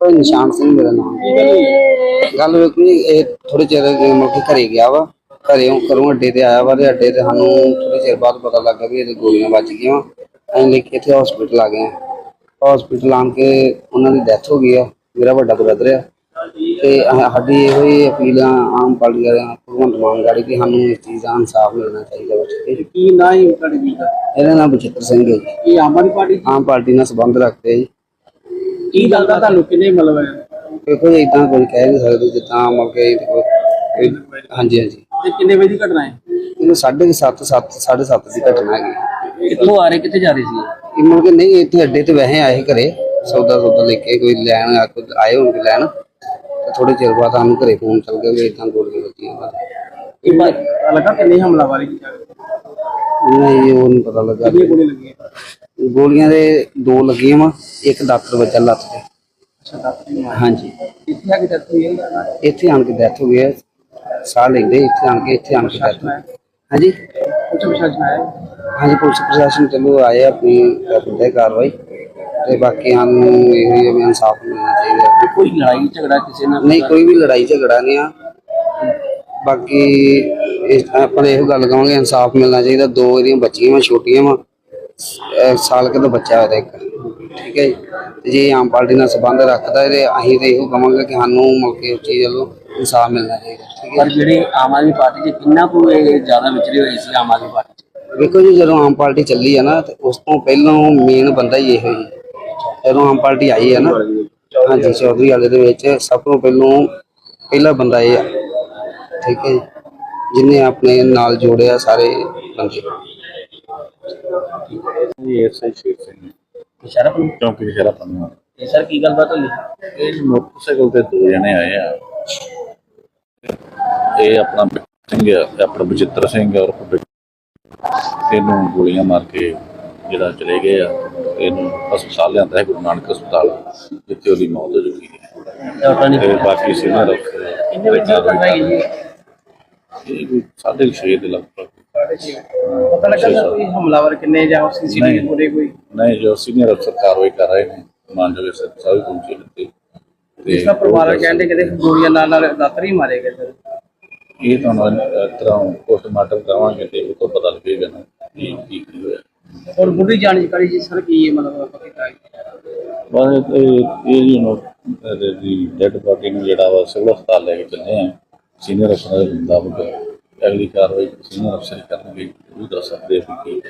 ਕੋਈ ਨਿਸ਼ਾਨ ਸਿੰਘ ਮੇਰਾ ਨਾਮ ਗੱਲ ਵੇਖ ਵੀ ਇਹ ਥੋੜੇ ਚਿਰ ਮੌਕੇ ਘਰੇ ਗਿਆ ਵਾ ਘਰੇ ਘਰੋਂ ਅੱਡੇ ਤੇ ਆਇਆ ਵਾ ਤੇ ਅੱਡੇ ਤੇ ਸਾਨੂੰ ਥੋੜੇ ਚਿਰ ਬਾਅਦ ਪਤਾ ਲੱਗਾ ਵੀ ਇਹਦੇ ਗੋਲੀਆਂ ਵੱਜ ਗਈਆਂ ਅਸੀਂ ਲੈ ਕੇ ਇੱਥੇ ਹਸਪੀਟਲ ਆ ਗਏ ਹਸਪੀਟਲ ਆਣ ਕੇ ਉਹਨਾਂ ਦੀ ਡੈਥ ਹੋ ਗਈ ਆ ਮੇਰਾ ਵੱਡਾ ਬ੍ਰਦਰ ਆ। ਤੇ ਸਾਡੀ ਇਹੋ ਹੀ ਅਪੀਲ ਆ ਆਮ ਪਾਰਟੀ ਵਾਲਿਆਂ ਭਗਵੰਤ ਮਾਨ ਗਾੜੀ ਕਿ ਸਾਨੂੰ ਇਸ ਚੀਜ਼ ਦਾ ਇਨਸਾਫ ਮਿਲਣਾ ਚਾਹੀਦਾ ਜੀ। ਕੀ ਨਾ ਹੀ ਤੁਹਾਡੇ ਜੀ ਇਹਦਾ ਨਾਮ ਬਚਿੱਤਰ ਸਿੰਘ ਹੈ ਜੀ। ਇਹ ਆਮ ਆਦਮੀ ਪਾਰਟੀ ਆਮ ਪਾਰਟੀ ਨਾਲ ਸੰਬੰਧ ਰੱਖਦੇ ਜੀ। ਕੀ ਲੱਗਦਾ ਤੁਹਾਨੂੰ ਕਿੰਨੇ ਮਤਲਬ ਹੈ? ਦੇਖੋ ਜੀ ਇਦਾਂ ਕੋਈ ਕਹਿ ਨਹੀਂ ਸਕਦੇ ਜਿੱਦਾਂ ਮਤਲਬ ਕਿ ਕੋਈ- ਕੋਈ- ਹਾਂਜੀ ਹਾਂਜੀ। ਤੇ ਕਿੰਨੇ ਵਜੇ ਦੀ ਘਟਨਾ ਹੈ? ਇਹ ਸੱਤ ਸੱਤ ਸਾਢੇ ਸੱਤ ਦੀ ਘਟਨਾ ਹੈਗੀ। ਕਿੱਥੋਂ ਆ ਰਹੇ ਕਿੱਥੇ ਜਾ ਰਹੇ ਸੀ? ਇਹ ਮੁੜ ਕੇ ਨਹੀਂ ਇੱਥੇ ਅੱਡੇ ਤੇ ਵੈਸੇ ਆਏ ਘਰੇ ਸੌਦਾ ਸੌਦਾ ਲੈ ਕੇ ਕੋਈ ਲੈਣ ਆ ਕੋਈ ਆਏ ਹੋਣਗੇ ਲੈਣ। ਤੇ ਥੋੜੇ ਚਿਰ ਬਾਅਦ ਸਾਨੂੰ ਘਰੇ ਫੋਨ ਚੱਲ ਗਿਆ ਵੀ ਇਦਾਂ ਗੋਲੀਆਂ ਵੱਜੀਆਂ। ਵਾ। ਇਹ ਲੱਗਾ ਕਿੰਨੇ ਹਮਲਾਵਰ ਕੀ ਨਹੀਂ ਉਹ ਨਹੀਂ ਪਤਾ ਲੱਗਾ। ਗੋਲੀ ਲੱਗੀ ਹੈ ਗੋਲੀਆਂ ਦੇ ਦੋ ਲੱਗੀਆਂ ਵਾ ਇੱਕ ਦਾਤਰ ਵੱਜਾ ਲੱਤ ਤੇ। ਅੱਛਾ ਡਾਕਟਰ ਹਾਂਜੀ। ਇੱਥੇ ਆ ਕੇ ਡੈਥ ਹੋਈ ਹੈ? ਇੱਥੇ ਆਣ ਕੇ ਡੈਥ ਹੋ ਗਈ ਹੈ। ਸਾਹ ਲੈਂਦੇ ਇੱਥੇ ਆਣ ਕੇ ਇੱਥੇ ਆਣ ਕੇ ਡੈਥ ਹਾਂਜੀ? ਕੁਝ ਪ੍ਰਸ਼ਾਸਨ ਆਇਆ? ਹਾਂਜੀ ਪੁਲਿਸ ਪ੍ਰਸ਼ਾਸਨ ਚਲੋ ਆਏ ਆਪਣੀ ਕਰਦੇ ਕਾਰਵਾਈ। ਤੇ ਬਾਕੀ ਸਾਨੂੰ ਇਹ ਹੀ ਵੀ ਇਨਸਾਫ ਮਿਲਣਾ ਚਾਹੀਦਾ। ਕੋਈ ਲੜਾਈ ਝਗੜਾ ਕਿਸੇ ਨਾਲ ਨਹੀਂ ਕੋਈ ਵੀ ਲੜਾਈ ਝਗੜਾ ਨਹੀਂ ਆ। ਬਾਕੀ ਇਸ ਆਪਾਂ ਇਹੋ ਗੱਲ ਕਹਾਂਗੇ ਇਨਸਾਫ ਮਿਲਣਾ ਚਾਹੀਦਾ। ਦੋ ਇਹਦੀਆਂ ਬੱਚੀਆਂ ਵਾ ਛੋਟੀਆਂ ਵਾ। ਸਾਲ ਕੁ ਦਾ ਬੱਚਾ ਉਹਦਾ ਇੱਕ। ਠੀਕ ਹੈ ਜੀ? ਤੇ ਜੇ ਆਮ ਪਾਰਟੀ ਨਾਲ ਸੰਬੰਧ ਰੱਖਦਾ ਤੇ ਅਸੀਂ ਤੇ ਇਹੋ ਕਹਾਂਗੇ ਕਿ ਸਾਨੂੰ ਮਿਲ ਕੇ ਉਸ ਚੀਜ਼ ਵੱਲੋਂ ਇਨਸਾਫ ਮਿਲਣਾ ਚਾਹੀਦਾ। ਠੀਕ ਹੈ ਪਰ ਜਿਹੜੇ ਆਮ ਆਦਮੀ ਪਾਰਟੀ ਦੇ ਕਿੰਨਾ ਕੁ ਇਹ ਜ਼ਿਆਦਾ ਵਿਚਰੇ ਹੋਏ ਸੀ ਆਮ ਆਦਮੀ ਪਾਰਟੀ 'ਚ? ਵੇਖੋ ਜੀ ਜਦੋਂ ਆਮ ਪਾਰਟੀ ਚੱਲੀ ਆ ਨਾ ਤੇ ਉਸ ਤੋਂ ਪਹਿਲਾਂ ਮੇਨ ਬੰਦਾ ਹੀ ਇਹੋ ਹੀ ਜਦੋਂ ਆਮ ਪਾਰਟੀ ਆਈ ਹੈ ਨਾ ਹਾਂਜੀ ਚੌਧਰੀ ਵਾਲੇ ਦੇ ਵਿੱਚ ਸਭ ਤੋਂ ਪਹਿਲਾਂ ਪਹਿਲਾ ਬੰਦਾ ਇਹ ਆ ਠੀਕ ਹੈ ਜੀ? ਜਿਨੇ ਆਪਣੇ ਨਾਲ ਜੋੜਿਆ ਸਾਰੇ ਬੰਦੇ। ਐਸਆਈ ਸ਼ੇਰ ਸਿੰਘ ਸ਼ਰਫ ਨੂੰ ਚੌਂਕੀ ਸ਼ਰਾ ਪੰਨਾ ਇਹ ਸਰ ਕੀ ਗੱਲਬਾਤ ਹੋਈ? ਇਹ ਮੋਟਰਸਾਈਕਲ ਤੇ ਦੋ ਜਣੇ ਆਏ ਆ। ਇਹ ਆਪਣਾ ਸਿੰਘ ਆ ਤੇ ਆਪਣਾ ਬਚਿੱਤਰ ਸਿੰਘ ਔਰ ਇਹਨੂੰ ਗੋਲੀਆਂ ਮਾਰ ਕੇ ਜਿਹੜਾ ਚਲੇ ਗਏ ਆ। ਇਹਨੂੰ ਹਸਪਤਾਲ ਲਿਆਂਦਾ ਹੈ ਗੁਰੂ ਨਾਨਕ ਹਸਪਤਾਲ ਜਿੱਥੇ ਉਹਦੀ ਮੌਤ ਹੋ ਚੁੱਕੀ ਹੈ। ਤੇ ਬਾਕੀ ਸੀਨੀਅਰ ਅਫਸਰ ਕਿੰਨੇ ਵਜੇ ਦੀ ਘਟਨਾ ਹੈ ਜੀ? ਇਹ ਕੁ ਛੇ ਦੇ ਲਗਭਗ। ਪਤਾ ਲੱਗਾ ਨਾ ਕੋਈ ਹਮਲਾਵਰ ਕਿੰਨੇ ਜਾਂ ਸੀਸੀਟੀਵੀ ਨਹੀਂ। ਪੂਰੇ ਕੋਈ? ਨਹੀਂ ਜੋ ਸੀਨੀਅਰ ਅਫਸਰ ਕਾਰਵਾਈ ਕਰ ਰਹੇ ਨੇ ਮਾਨਯੋਗ ਸਰ ਸਾਹਿਬ ਪਹੁੰਚੇ ਨੇ ਤੇ ਇਸ ਦਾ ਪਰਿਵਾਰ ਕਹਿੰਦੇ ਕਿ ਗੋਲੀਆਂ ਨਾਲ ਨਾਲ ਦਾਤਰ ਹੀ ਮਾਰੇ ਗਏ ਸਰ। ਇਹ ਤੁਹਾਨੂੰ ਤਰ੍ਹਾਂ ਪੋਸਟਮਾਰਟਮ ਕਰਾਵਾਂਗੇ ਤੇ ਉਹ ਤੋਂ ਪਤਾ ਲੱਗੇਗਾ ਨਾ ਕੀ ਕੀ ਕੀ ਹੋਇਆ। ਔਰ ਬੁੱਢੀ ਜਾਣਕਾਰੀ ਜੀ ਸਰ ਕੀ ਹੈ ਮਤਲਬ ਆਪਾਂ ਕੀ ਕਰਾਂਗੇ ਬਸ ਇਹ ਇਹ نو ਦੀ ਡੈਡ ਬਾਡੀ ਨੂੰ ਜਿਹੜਾ ਵਾ ਸਿਵਲ ਹਸਪਤਾਲ ਲੈ ਕੇ ਚੱਲੇ ਆ। ਸੀਨੀਅਰ ਅਫਸਰ ਦੇ ਮੁਤਾਬਕ ਅਗਲੀ ਕਾਰਵਾਈ ਸੀਨੀਅਰ ਅਫਸਰ ਕਰਨਗੇ ਉਹ ਦੱਸ ਸਕਦੇ ਆ ਵੀ